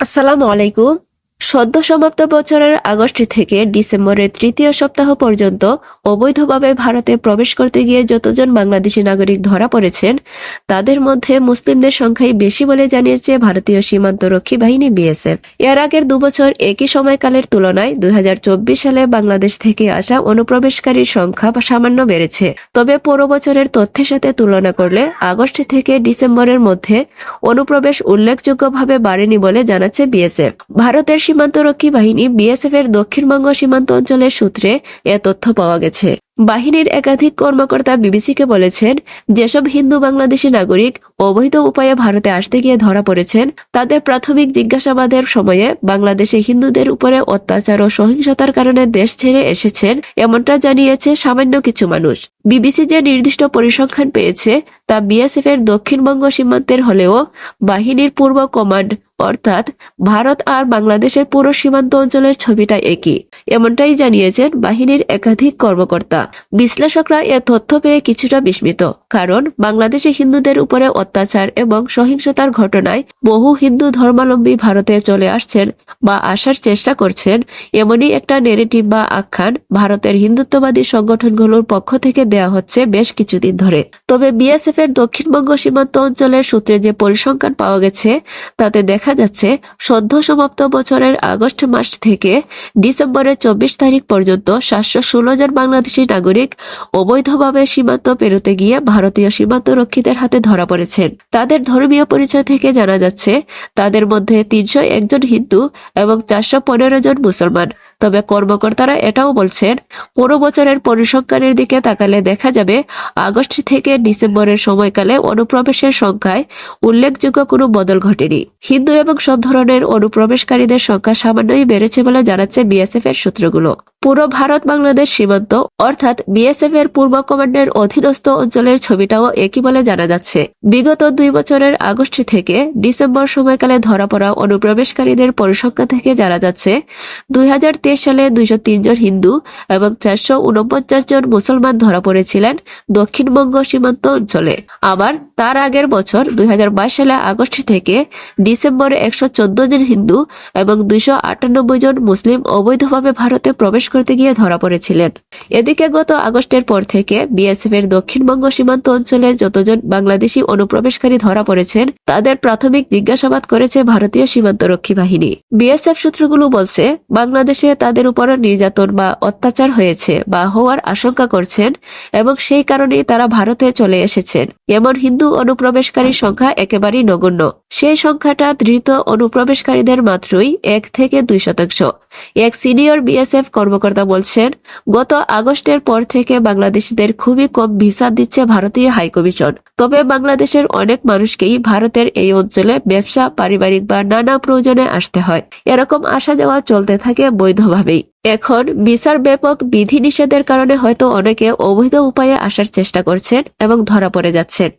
আসসালামু আলাইকুম। সদ্য সমাপ্ত বছরের আগস্ট থেকে ডিসেম্বরের তৃতীয় সপ্তাহ পর্যন্ত অবৈধভাবে ভারতে প্রবেশ করতে গিয়ে যতজন বাংলাদেশি নাগরিক ধরা পড়েছেন, তাদের মধ্যে মুসলিমদের সংখ্যাই বেশি বলে জানিয়েছে ভারতীয় সীমান্ত রক্ষী বাহিনী বিএসএফ। এর আগের দুবছর একই সময়কালের তুলনায় দুই হাজার চব্বিশ সালে বাংলাদেশ থেকে আসা অনুপ্রবেশকারীর সংখ্যা সামান্য বেড়েছে। তবে পুরো বছরের তথ্যের সাথে তুলনা করলে আগস্ট থেকে ডিসেম্বরের মধ্যে অনুপ্রবেশ উল্লেখযোগ্যভাবে বাড়েনি বলে জানাচ্ছে বিএসএফ। ভারতের সীমান্তরক্ষী বাহিনী বিএসএফ এর দক্ষিণবঙ্গ সীমান্ত অঞ্চলের সূত্রে এ তথ্য পাওয়া গেছে। বাহিনীর একাধিক কর্মকর্তা বিবিসিকে বলেছেন, যেসব হিন্দু বাংলাদেশি নাগরিক অবৈধ উপায়ে ভারতে আসতে গিয়ে ধরা পড়েছেন, তাদের প্রাথমিক জিজ্ঞাসাবাদের সময়ে বাংলাদেশে হিন্দুদের উপরে অত্যাচার ও সহিংসতার কারণে দেশ ছেড়ে এসেছেন এমনটা জানিয়েছে সামান্য কিছু মানুষ। বিবিসি যে নির্দিষ্ট পরিসংখ্যান পেয়েছে, তা বিএসএফ এর দক্ষিণবঙ্গ সীমান্তের হলেও বাহিনীর পূর্ব কমান্ড, অর্থাৎ ভারত আর বাংলাদেশের পুরো সীমান্ত অঞ্চলের ছবিটা একই। এমনটাই জানিয়েছেন বাহিনীর একাধিক কর্মকর্তা। বিশ্লেষকরা এ তথ্য পেয়ে কিছুটা বিস্মিত। কারণ, বাংলাদেশে হিন্দুদের উপরে অত্যাচার এবং সহিংসতার ঘটনায় বহু হিন্দু ধর্মাবলম্বী ভারতে চলে আসছেন বা আসার চেষ্টা করছেন, এমনই একটা নেগেটিভ বা আখ্যান ভারতের হিন্দুত্ববাদী সংগঠনগুলোর পক্ষ থেকে দেয়া হচ্ছে বেশ কিছুদিন ধরে। তবে বিএসএফ এর দক্ষিণবঙ্গ সীমান্ত অঞ্চলের সূত্রে যে পরিসংখ্যান পাওয়া গেছে, তাতে দেখা যাচ্ছে, সদ্য সমাপ্ত বছরের আগস্ট মাস থেকে ডিসেম্বরের চব্বিশ তারিখ পর্যন্ত সাতশো ষোলো জন বাংলাদেশি নাগরিক অবৈধভাবে সীমান্ত পেরোতে গিয়ে ভারতীয় সীমান্ত রক্ষীদের হাতে ধরা পড়েছেন। তাদের ধর্মীয় পরিচয় থেকে জানা যাচ্ছে, তাদের মধ্যে তিনশো একজন হিন্দু এবং চারশো পনেরো জন মুসলমান। তবে কর্মকর্তারা এটাও বলছেন পুরো বছরের পরিসংখ্যানের দিকে তাকালে দেখা যাবে, আগস্ট থেকে ডিসেম্বরের সময়কালে অনুপ্রবেশের সংখ্যায় উল্লেখযোগ্য কোনো বদল ঘটেনি। হিন্দু এবং সব ধরনের অনুপ্রবেশকারীদের সংখ্যা সামান্যই বেড়েছে বলে জানাচ্ছে বিএসএফ এর সূত্রগুলো। পুরো ভারত বাংলাদেশ সীমান্ত, অর্থাৎ বিএসএফ এর পূর্ব কমান্ডের অধীনস্থ অঞ্চলের ছবিটাও একই বলে জানা যাচ্ছে। বিগত দুই বছরের আগস্ট থেকে ডিসেম্বর সময়কালে ধরা পড়া অনুপ্রবেশকারীদের পরিসংখ্যা থেকে জানা যাচ্ছে, দুই হাজার সালে দুইশো জন হিন্দু এবং চারশো উনপঞ্চাশ জন মুসলমান ধরা পড়েছিলেন দক্ষিণবঙ্গ সীমান্ত অঞ্চলে। আবার তার আগের বছর দুই হাজার বাইশ সালে আগস্ট থেকে ডিসেম্বরে একশো চোদ্দ জন হিন্দু এবং দুইশো জন মুসলিম অবৈধভাবে ভারতে প্রবেশ করতে গিয়ে ধরা পড়েছিলেন। এদিকে গত আগস্টের পর থেকে বিএসএফ এর দক্ষিণবঙ্গ সীমান্ত অঞ্চলে যতজন বাংলাদেশি অনুপ্রবেশকারী ধরা পড়েছেন, তাদের প্রাথমিক জিজ্ঞাসাবাদ করেছে ভারতীয় সীমান্তরক্ষী বাহিনী। বিএসএফ সূত্রগুলো বলছে, বাংলাদেশে তাদের উপর নির্যাতন বা অত্যাচার হয়েছে বা হওয়ার আশঙ্কা করছেন এবং সেই কারণেই তারা ভারতে চলে এসেছেন। এমন হিন্দু অনুপ্রবেশকারী সংখ্যা একেবারেই নগণ্য। সেই সংখ্যাটা ধৃত অনুপ্রবেশকারীদের মাত্রই এক থেকে দুই শতাংশ। এক সিনিয়র বিএসএফ কর্মকর্তা বলছেন, গত আগস্টের পর থেকে বাংলাদেশিদের খুবই কম ভিসা দিচ্ছে ভারতীয় হাইকমিশন। তবে বাংলাদেশের অনেক মানুষকেই ভারতের এই অঞ্চলে ব্যবসা, পারিবারিক বা নানা প্রয়োজনে আসতে হয়। এরকম আসা যাওয়া চলতে থাকে বৈধভাবেই। এখন ভিসার ব্যাপক বিধিনিষেধের কারণে হয়তো অনেকে অবৈধ উপায়ে আসার চেষ্টা করছেন এবং ধরা পড়ে যাচ্ছেন।